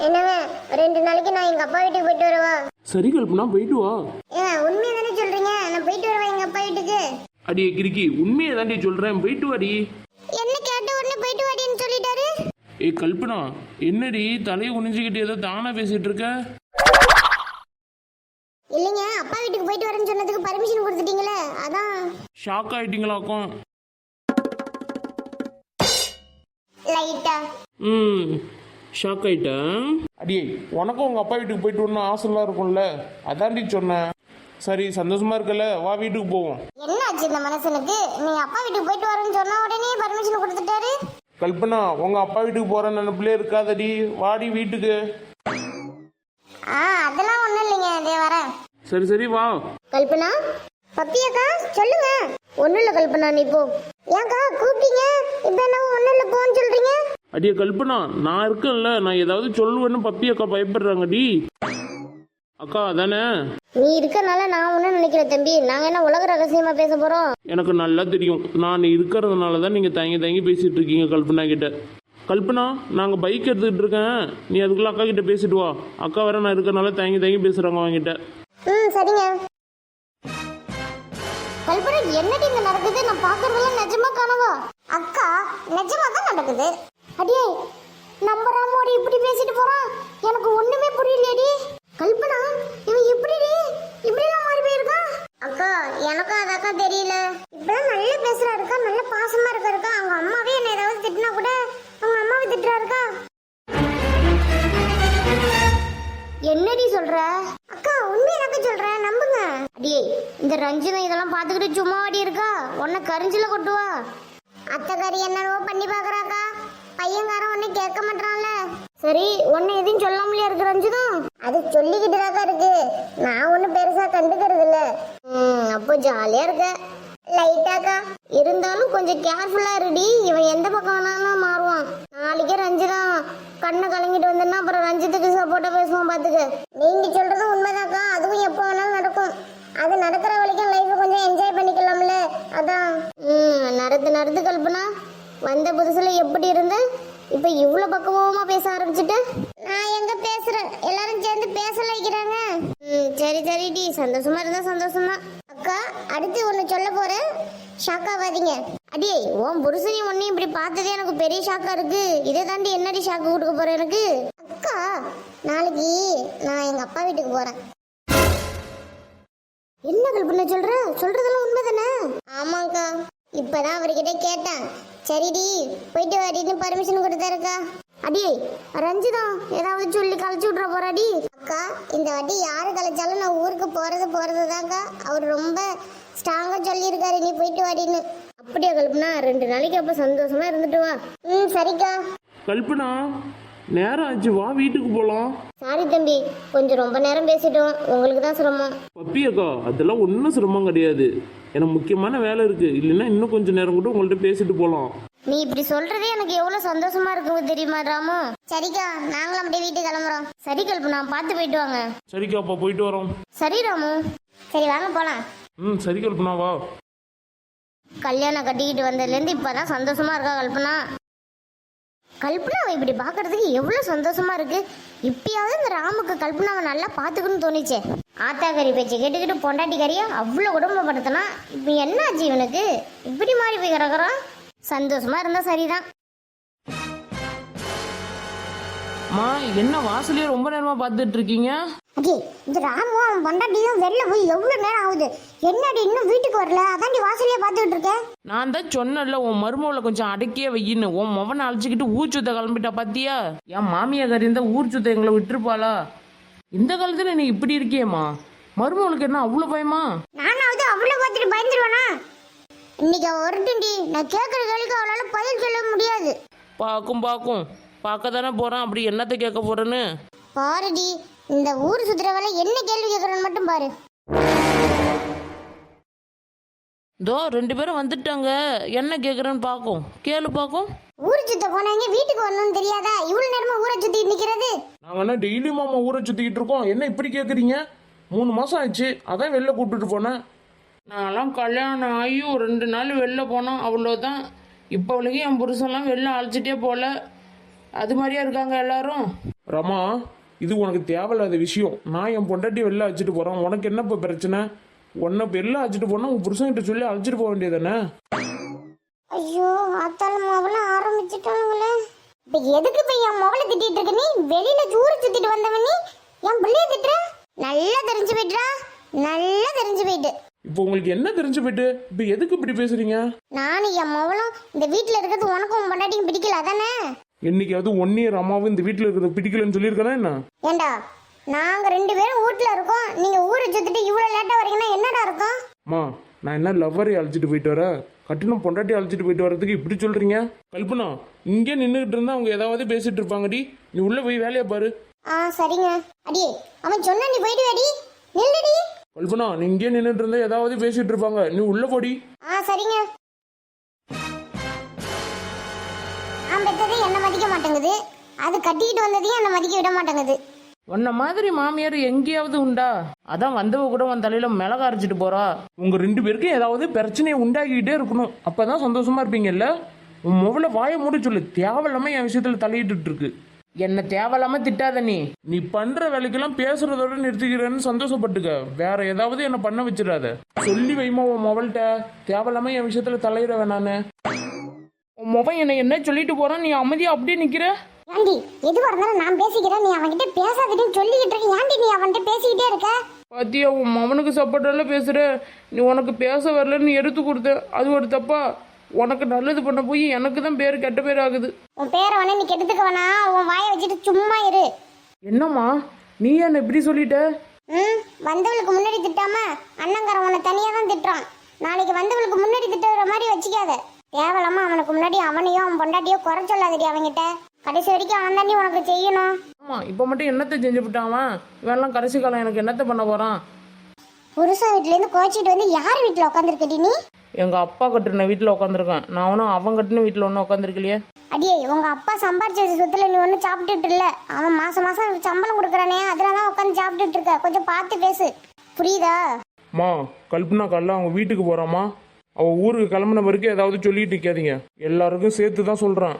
என்னங்க ரெண்டு நாளைக்கு நான் எங்க அப்பா வீட்டுக்கு போயிட்டு வரவா? சரி கல்பனா போயிட்டு வா. ஏன் உண்மையை தானே சொல்றீங்க? நான் போயிட்டு வரவா எங்க அப்பா வீட்டுக்கு. அடியே கிறுக்கி உண்மையை தாண்டி சொல்றேன். போயிட்டு வாடி. என்ன கேட்ட உடனே போயிட்டு வாடின்னு சொல்லிட்டாரு? ஏய் கல்பனா என்னடி தலையை குனிஞ்சுக்கிட்டு ஏதோ தானா பேசிட்டு இருக்க? இல்லைங்க அப்பா வீட்டுக்கு போயிட்டு வரேன்னு சொன்னதுக்கு பர்மிஷன் கொடுத்துட்டீங்களே அதான். ஷாக் ஆயிட்டீங்களாக்கும் லைட்டா ம். ஷாக் ஆயிட்டேன் அடியே உனக்கும் உங்க அப்பா வீட்டுக்கு போயிட்டு வரணும் ஆசைலாம் இருக்கும்ல. அதாண்டி சொன்னேன். சரி சந்தோஷமா இருக்கல. வா வீட்டுக்கு போவோம். என்ன ஆச்சு இந்த மனுஷனுக்கு? நீ அப்பா வீட்டுக்கு போயிட்டு வரேன்னு சொன்ன உடனே பர்மிஷன் கொடுத்துட்டாரு. கல்பனா உங்க அப்பா வீட்டுக்கு போற நினைப்பிலே இருக்காதடி. வாடி வீட்டுக்கு. ஆ அதெல்லாம் ஒண்ணும் இல்லைங்க. இதே வரேன். சரி சரி வா. கல்பனா பப்பியாக்கா சொல்லுங்க. ஒண்ணும் இல்ல கல்பனா நீ போ. ஏன்க்கா கூப்பிட்டீங்க இப்ப என்ன ஒண்ணும் இல்ல போன்னு சொல்றீங்க அடியே கல்பனா நான் இருக்கேன்ல நான் ஏதாவது சொல்லுவேன்னு பப்பி அக்கா பயப்படுறாங்கடி அக்கா அதானே? நீ இருக்கனால நான் ஒன்றும் நினைக்கிற தம்பி. நாங்க என்ன உலக ரகசியமா பேச போறோம்? எனக்கு நல்லா தெரியும். நான் இருக்கிறதுனால தான் நீங்கள் தயங்கி தயங்கி பேசிட்டு இருக்கீங்க கல்பனா கிட்ட. கல்பனா நாங்கள் பைக் எடுத்துக்கிட்டு இருக்கேன். நீ அதுக்குள்ள அக்கா கிட்ட பேசிட்டு வா. அக்கா வேற நான் இருக்கறனால தயங்கி தயங்கி பேசுகிறாங்க அவங்ககிட்ட ம் சரிங்க. கல்பனா என்னடி இங்க நடக்குது? நான் பாக்குறதெல்லாம் நிஜமா கனவா அக்கா நிஜமா தான் நடக்குது. அடியே நம்ம ராமோடி இப்படி பேசிட்டு போறான் எனக்கு ஒண்ணுமே புரியலையடி. கல்பனா இவன் எப்படிடி? இப்படிலாம் மாறி போயிருக்கான் அக்கா எனக்கும் அதாக்கா தெரியல. இப்பெல்லாம் நல்லா பேசுறாருக்கா? நல்ல பாசமா இருக்காருக்கா? அவங்க அம்மாவே என்ன ஏதாவது திட்டினா கூட அவங்க அம்மாவை திட்டுறாருக்கா? என்னடி சொல்ற? அக்கா உண்மை எனக்கு சொல்றேன் நம்புங்க. அடியே இந்த ரஞ்சிதம் இதெல்லாம் பார்த்துக்கிட்டு சும்மா அடி இருக்கா? உன்னை கரிஞ்சில கொட்டுவா. அத்தைக்காரி என்னவோ பண்ணி பாக்குறாக்கா பையன்காரன் ஒண்ணு கேட்க மாட்டான்ல. சரி உன்னை எதுவும் சொல்லாமலே இருக்கு ரஞ்சிதம் அது சொல்லிக்கிட்டு இருக்கு. நான் ஒன்றும் பெருசா கண்டுக்கிறது இல்ல. அப்போ ஜாலியா இருக்க. லைட்டாக்கா இருந்தாலும் கொஞ்சம் கேர்ஃபுல்லா இருடி. இவன் எந்த பக்கம் வேணாலும் மாறுவான். நாளைக்கே ரஞ்சிதம் கண்ணை கலங்கிட்டு வந்தேன்னா அப்புறம் ரஞ்சித்துக்கு சப்போர்ட்டா பேசுவான் பாத்துக்க. நீங்க சொல்றதும் உண்மைதாக்கா. அதுவும் எப்போ வேணாலும் நடக்கும். அது நடக்கிற வரைக்கும் லைஃப் கொஞ்சம் என்ஜாய் பண்ணிக்கலாம்ல. அதான். ம் நடந்து நடந்து கல்பனா. வந்த புதுசுல எப்படி இருந்த? இப்ப இவ்வளவு பக்குவமா பேச ஆரம்பிச்சுட்ட? நான் எங்க பேசுறேன் எல்லாரும் சேர்ந்து பேச வைக்கிறாங்க. ம் சரி சரி டி. சந்தோஷமா இருந்தா சந்தோஷம் தான் அக்கா அடுத்து ஒன்னு சொல்ல போறேன். ஷாக்காவாதீங்க அடியே உன் புருஷனி ஒன்னையும் இப்படி பார்த்ததே எனக்கு பெரிய ஷாக்கா இருக்கு. இதை தாண்டி என்னடி ஷாக்கு கொடுக்க போற எனக்கு? அக்கா நாளைக்கு நான் எங்க அப்பா வீட்டுக்கு போறேன். என்ன கல்பனை சொல்ற? சொல்றதெல்லாம் உண்மைதானே? ஆமாக்கா இப்பதான் அவர்கிட்ட கேட்டேன். சரிடி போயிட்டு வாடின்னு பர்மிஷன் கொடுத்தாருக்கா அடியே ரஞ்சிதா ஏதாவது சொல்லி கழிச்சு விட்ற போறாடி. அக்கா இந்த வாட்டி யாரு கழிச்சாலும் நான் ஊருக்கு போறது போறது தான்க்கா அவர் ரொம்ப ஸ்ட்ராங்கா சொல்லியிருக்காரு நீ போயிட்டு வாடின்னு. அப்படியே கல்பனா ரெண்டு நாளைக்கு அப்ப சந்தோஷமா இருந்துட்டு வா. ம் சரிக்கா. கல்பனா நேரம் ஆச்சு வா வீட்டுக்கு போகலாம் சாரி தம்பி கொஞ்சம் ரொம்ப நேரம் பேசிட்டோம். உங்களுக்கு தான் சிரமம். பப்பி அக்கா அதெல்லாம் ஒன்றும் சிரமம் கிடையாது. எனக்கு முக்கியமான வேலை இருக்கு. இல்லைன்னா இன்னும் கொஞ்சம் நேரம் கூட உங்கள்கிட்ட பேசிட்டு போகலாம் நீ இப்படி சொல்றதே எனக்கு எவ்வளவு சந்தோஷமா இருக்கு தெரியுமா ராமு? சரிக்கா நாங்களும் அப்படியே வீட்டுக்கு கிளம்புறோம். சரி கல்பனா பார்த்து போயிட்டு வாங்க. சரிக்கா அப்பா போயிட்டு வரோம். சரி ராமு. சரி வாங்க போலாம். ம் சரி கல்பனா வா. கல்யாணம் கட்டிக்கிட்டு வந்ததுலேருந்து இப்பதான் சந்தோஷமா இருக்கா கல்பனா? கல்பனாவை இப்படி பார்க்கறதுக்கு எவ்வளோ சந்தோஷமா இருக்கு. இப்பயாவது இந்த ராமுக்கு கல்பனாவை நல்லா பார்த்துக்கணும்னு தோணுச்சே. ஆத்தாக்கறி பேச்சு கேட்டுக்கிட்டு பொண்டாட்டிக்காரியா அவ்வளோ குடும்பப்படுத்தினா இப்போ என்ன ஆச்சு இவனுக்கு? இப்படி மாறி போய் கிடக்குறான். சந்தோஷமா இருந்தா சரிதான். அம்மா என்ன வாசலையே ரொம்ப நேரமா பார்த்துட்டு இருக்கீங்க? அடி இந்த ராமும் அவன் பொண்டாட்டியும் வெளில போய் எவ்வளவு நேரம் ஆகுது? என்னடி இன்னும் வீட்டுக்கு வரல? அதாண்டி வாசலையே பார்த்துக்கிட்டு இருக்கேன். நான் தான் சொன்னேன்ல உன் மருமகளை கொஞ்சம் அடக்கியே வையின்னு. உன் மவனை அழைச்சிக்கிட்டு ஊர் சுத்த கிளம்பிட்டா பாத்தியா? என் மாமியார் இருந்தா ஊர் சுத்த எங்களை விட்டுருப்பாளா? இந்த காலத்துல நீ இப்படி இருக்கியேம்மா. மருமகளுக்கு என்ன அவ்வளவு பயமா? நானாவது அவ்வளவு பார்த்துட்டு பயந்துருவேனா? இன்னைக்கு அவ வரட்டும்டி. நான் கேட்குற கேள்விக்கு அவளால பதில் சொல்ல முடியாது. பாக்கும் பாக்கும் பார்க்க தானே போறான். அப்படி என்னத்தை கேட்க போறேன்னு? பாருடி இந்த ஊர் சுத்துறவள என்ன கேள்வி கேட்கறன்னு மட்டும் பாரு. தோ ரெண்டு பேரும் வந்துட்டாங்க. என்ன கேட்குறேன்னு பார்க்கும் கேளு பார்க்கும் ஊர் சுத்த போனவங்க வீட்டுக்கு வரணும்னு தெரியாதா? இவ்வளவு நேரமா ஊரை சுத்திட்டு நிக்கிறது? நாங்கள் என்ன டெய்லி மாமா ஊரை சுற்றிக்கிட்டு இருக்கோம். என்ன இப்படி கேட்குறீங்க மூணு மாதம் ஆச்சு அதான் வெளில கூப்பிட்டுட்டு போனேன். நான்லாம் கல்யாணம் ஆகி ஒரு ரெண்டு நாள் வெளில போனோம். அவ்வளோதான் இப்போ வரைக்கும் என் புருஷன்லாம் வெளில அழைச்சிட்டே போகல அது மாதிரியா இருக்காங்க எல்லாரும்? ரமா இது உனக்கு தேவையில்லாத விஷயம். நான் என் பொண்டாட்டி வெளில அழைச்சிட்டு போறேன். உனக்கு என்ன இப்போ பிரச்சனை? உன்னை வெளில அழைச்சிட்டு போனா உன் புருஷன்கிட்ட சொல்லி அழைச்சிட்டு போக வேண்டியதானே ஐயோ ஆத்தாலும் மவளும் ஆரம்பிச்சுட்டானுங்களே. இப்ப எதுக்கு இப்ப என் மவளை திட்டிட்டு இருக்க நீ? வெளியில ஜூர சுத்திட்டு வந்தவன் நீ. என் பிள்ளைய திட்டுற? நல்லா தெரிஞ்சு போயிட்டுறா நல்லா தெரிஞ்சு போயிட்டு. இப்போ உங்களுக்கு என்ன தெரிஞ்சு போயிட்டு? இப்போ எதுக்கு இப்படி பேசுறீங்க? நானும் என் மவளும் இந்த வீட்டுல இருக்கிறது உனக்கும் உன் பொண்டாட்டியும் பிடிக்கல அதானே? என்னைக்காவது ஒன்னே ரமாவும் இந்த வீட்டில் இருக்கிறது பிடிக்கலன்னு சொல்லியிருக்கானா என்ன? ஏண்டா நாங்க ரெண்டு பேரும் வீட்டுல இருக்கோம். நீங்க ஊரை சுத்திட்டு இவ்வளவு லேட்டா வரீங்கன்னா என்னடா இருக்கும் அம்மா நான் என்ன லவ்வரை அழைச்சிட்டு போயிட்டு வர கட்டினம் பொண்டாட்டி அழைச்சிட்டு போயிட்டு வரதுக்கு இப்படி சொல்றீங்க? கல்பனா இங்கே நின்றுகிட்டு இருந்தா அவங்க ஏதாவது பேசிட்டு இருப்பாங்கடி. நீ உள்ள போய் வேலையை பாரு. ஆ சரிங்க. அடியே அவன் சொன்னா நீ போயிட்டு வாடி. நில்லுடி. கல்பனா நீ இங்கே நின்றுட்டு இருந்தா ஏதாவது பேசிட்டு இருப்பாங்க. நீ உள்ள போடி. ஆ சரிங்க. நான் பெத்தது என்ன மதிக்க மாட்டேங்குது. அது கட்டிக்கிட்டு வந்ததையும் என்ன மதிக்க விட மாட்டேங்குது. உன்ன மாதிரி மாமியார் எங்கேயாவது உண்டா? அதான் வந்தவ கூட உன் தலையில மிளகா அரைச்சிட்டு போறா. உங்க ரெண்டு பேருக்கும் ஏதாவது பிரச்சனையை உண்டாக்கிட்டே இருக்கணும். அப்பதான் சந்தோஷமா இருப்பீங்கல்ல? உன் முகல வாய மூடி சொல்லு. தேவையில்லாம என் விஷயத்துல தலையிட்டு இருக்கு. என்ன தேவையில்லாம திட்டாத நீ. நீ பண்ற வேலைக்கெல்லாம் பேசுறதோட நிறுத்திக்கிறேன்னு சந்தோஷப்பட்டுக்க. வேற ஏதாவது என்ன பண்ண வச்சிடாத. சொல்லி வைமா உன் மொபைல்கிட்ட தேவையில்லாம என் விஷயத்துல தலையிட வேணான்னு. முகம் என்ன என்ன சொல்லிட்டு போறான் நீ அமைதியா அப்படியே நிக்கிற. ஏண்டி எதுவா இருந்தாலும் நான் பேசிக்கிறேன். நீ அவன்கிட்ட பேசாதீன்னு சொல்லிக்கிட்டு இருக்க. ஏண்டி நீ அவன்கிட்ட பேசிக்கிட்டே இருக்க? பாத்தியா உன் மவனுக்கு சப்போர்ட்டால பேசுற. நீ உனக்கு பேச வரலன்னு எடுத்து கொடுத்த அது ஒரு தப்பா? உனக்கு நல்லது பண்ண போய் எனக்கு தான் பேர் கெட்ட பேர் ஆகுது. உன் பேரை வேணா நீ கெடுத்துக்க வேணா உன் வாயை வச்சுட்டு சும்மா இரு. என்னம்மா? நீ என்ன இப்படி சொல்லிட்ட? ம் வந்தவளுக்கு முன்னாடி திட்டாம அண்ணங்காரன் உன்னை தனியா தான் திட்டுறான். நாளைக்கு வந்தவளுக்கு முன்னாடி திட்டுற மாதிரி வச்சுக்காத. தேவலாம அவனுக்கு முன்னாடி அவனையோ அவன் பொண்டாட்டியோ குறை சொல்லாதடி அவன்கிட்ட. கடைசி வரைக்கும் அவன் தாண்டி உனக்கு செய்யணும். ஆமா இப்ப மட்டும் என்னத்தை செஞ்சு விட்டான் இவெல்லாம் கடைசி காலம் எனக்கு என்னத்தை பண்ண போறான்? புருஷன் வீட்டுல இருந்து கோச்சிட்டு வந்து யார் வீட்டுல உட்காந்துருக்கடி நீ? எங்க அப்பா கட்டுன வீட்டுல உட்காந்துருக்கேன் நான் ஒன்றும் அவன் கட்டின வீட்டுல ஒன்றும் உட்காந்துருக்கலையே அடியே உங்க அப்பா சம்பாரிச்ச வச்ச சொத்துல நீ ஒன்றும் சாப்பிட்டுட்டு இல்ல. அவன் மாசம் மாசம் சம்பளம் கொடுக்குறானே அதுல தான் உட்காந்து சாப்பிட்டுட்டு இருக்க. கொஞ்சம் பார்த்து பேசு. புரியுதா? மா கல்பனா காலைல அவங்க வீட்டுக்கு போறாமா அவ ஊருக்கு கிளம்புன பிறகு ஏதாவது சொல்லிட்டு நிக்காதீங்க எல்லாருக்கும் சேர்த்து தான் சொல்றேன்.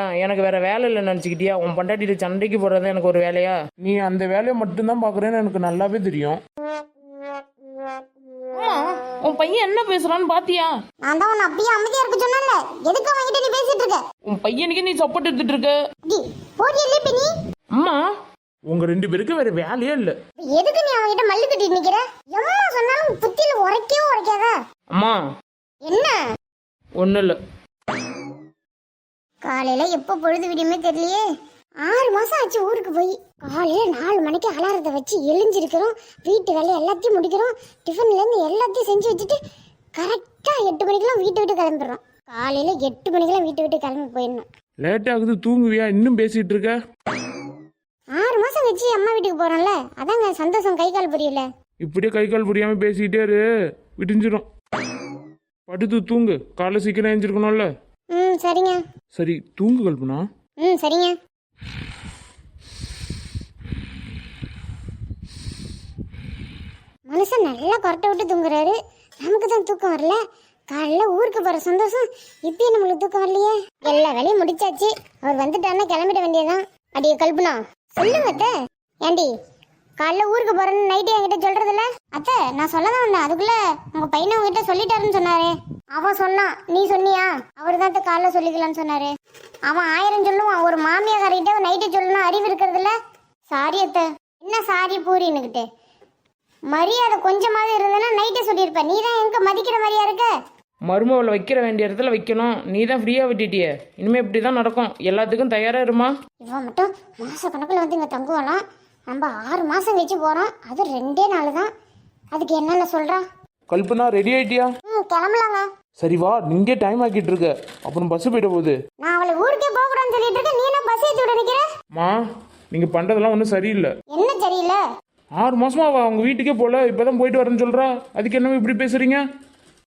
ஏன் எனக்கு வேற வேலை இல்லை நினச்சிக்கிட்டியா? உன் பொண்டாட்டிட்டு சண்டைக்கு போடுறது எனக்கு ஒரு வேலையா? நீ அந்த வேலையை மட்டும்தான் பாக்குறேன்னு எனக்கு நல்லாவே தெரியும். அம்மா உன் பையன் என்ன பேசுறான்னு பாத்தியா? நான் தான் உன்னை அப்படியே அமைதியா இருக்க சொன்னேன்ல. எதுக்கு அவன்கிட்ட நீ பேசிட்டு இருக்க? உன் பையனுக்கு நீ சப்போர்ட் எடுத்துட்டு இருக்க. டி போடி இல்லை நீ? அம்மா. உங்க ரெண்டு பேருக்கும் வேற வேலையே இல்ல. எதுக்கு நீ அவன்கிட்ட மல்லு கட்டிட்டு நிக்கிற? எம்மா சொன்னாலும் புத்தியில உரைக்கவே உரைக்காதா. அம்மா என்ன? ஒன்றும் இல்லை. காலையில எப்போ பொழுது விடியுமே தெரியலையே. ஆறு மாசம் ஆச்சு ஊருக்கு போய். காலையில நாலு மணிக்கு அலாரத்தை வச்சு எழுஞ்சிருக்கிறோம் வீட்டு வேலை எல்லாத்தையும் முடிக்கிறோம். டிஃபன்ல இருந்து எல்லாத்தையும் செஞ்சு வச்சுட்டு கரெக்டா எட்டு மணிக்கெல்லாம் வீட்டை விட்டு கிளம்பிடுறோம். காலையில எட்டு மணிக்கெல்லாம் வீட்டை விட்டு கிளம்பி போயிடணும். லேட் ஆகுது தூங்குவியா? இன்னும் பேசிட்டு இருக்க? ஆறு மாசம் வச்சு அம்மா வீட்டுக்கு போறோம்ல. அதாங்க சந்தோஷம் கை கால் புரியல. இப்படியே கை கால் புரியாம பேசிக்கிட்டே இரு. விடிஞ்சிடும் படுத்து தூங்கு. காலைல சீக்கிரம் எழுந்திருக்கணும்ல. ம் சரிங்க. சரி தூங்கு கல்பனா. ம் சரிங்க. மனுஷன் நல்லா கொரட்டை விட்டு தூங்குறாரு. நமக்கு தான் தூக்கம் வரல. காலைல ஊருக்கு போற சந்தோஷம். இப்பயும் நம்மளுக்கு தூக்கம் வரலையே. எல்லா வேலையும் முடிச்சாச்சு. அவர் வந்துட்டாருன்னா கிளம்பிட வேண்டியதுதான். அடியே கல்பனா. சொல்லுங்க ஏண்டி காலைல ஊருக்கு போறேன்னு நைட்டு என்கிட்ட சொல்றது இல்ல அத்தை நான் சொல்லதான் வந்தேன். அதுக்குள்ள உங்க பையனை உங்ககிட்ட சொல்லிட்டாருன்னு சொன்னாரு. அவன் சொன்னான். நீ சொன்னியா? அவர் தான் காலைல சொல்லிக்கலாம்னு சொன்னாரு. அவன் ஆயிரம் சொல்லுவான். ஒரு மாமியாக்காரிட்ட நைட்டு சொல்லணும் அறிவு இருக்கிறது இல்ல சாரி அத்தை. என்ன சாரி பூரின்னுக்கிட்டு. மரியாதை கொஞ்சமாவது இருந்ததுன்னா நைட்டே சொல்லியிருப்பேன் நீ தான் எங்க மதிக்கிற மாதிரியா இருக்க? மருமகளை வைக்கிற வேண்டிய இடத்துல வைக்கணும். நீ தான் ஃப்ரீயாக விட்டுட்டியே. இனிமேல் இப்படி தான் நடக்கும். எல்லாத்துக்கும் தயாராக இருமா? இவன் மட்டும் மாச கணக்குல வந்து இங்க தங்குவாளாம். நம்ம ஆறு மாசம் கழிச்சு போறோம். அது ரெண்டே நாள் தான். அதுக்கு என்னென்ன சொல்றா? கல்பனா ரெடி ஆயிட்டியா? ம் கிளம்பலாங்க. சரி வா நீங்கே டைம் ஆக்கிட்டு இருக்க. அப்புறம் பஸ் போயிட போகுது. நான் அவளை ஊருக்கே போக கூடாதுன்னு சொல்லிட்டு இருக்கேன். நீ என்ன பஸ் ஏற்றி விட நிக்கிற? மா நீங்க பண்றதெல்லாம் ஒன்றும் சரியில்லை. என்ன சரியில்லை? ஆறு மாசமா அவ அவங்க வீட்டுக்கே போல இப்பதான் போயிட்டு வரேன்னு சொல்றா. அதுக்கு என்ன இப்படி பேசுறீங்க?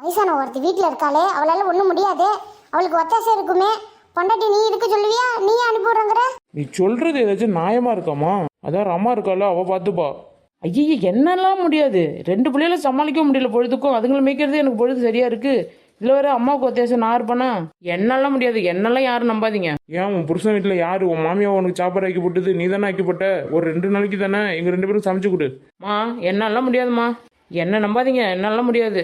வயசான ஒருத்தி வீட்டில் இருக்காளே அவளால ஒன்றும் முடியாது. அவளுக்கு ஒத்தாசை இருக்குமே. பொண்டாட்டி நீ இருக்க சொல்லுவியா? நீ அனுப்பிவிடுங்கிற நீ சொல்றது ஏதாச்சும் நியாயமா இருக்காமா? அதான் ரமா இருக்கால அவ பார்த்துப்பா. ஐயே என்னெல்லாம் முடியாது. ரெண்டு பிள்ளைகளை சமாளிக்க முடியல பொழுதுக்கும். அதுங்களை மேய்க்கிறது எனக்கு பொழுது சரியா இருக்கு. இல்லை வேற அம்மாவுக்கு ஒத்தியாசம் நான் இருப்பேனா? என்னெல்லாம் முடியாது. என்னெல்லாம் யாரும் நம்பாதீங்க. ஏன் உன் புருஷன் வீட்டில் யாரு? உன் மாமியா உனக்கு சாப்பாடு ஆக்கி போட்டது நீ தானே ஆக்கி போட்ட? ஒரு ரெண்டு நாளைக்கு தானே? எங்கள் ரெண்டு பேரும் சமைச்சு கொடு. மா என்னாலாம் முடியாதும்மா. என்ன நம்பாதீங்க. என்னாலாம் முடியாது.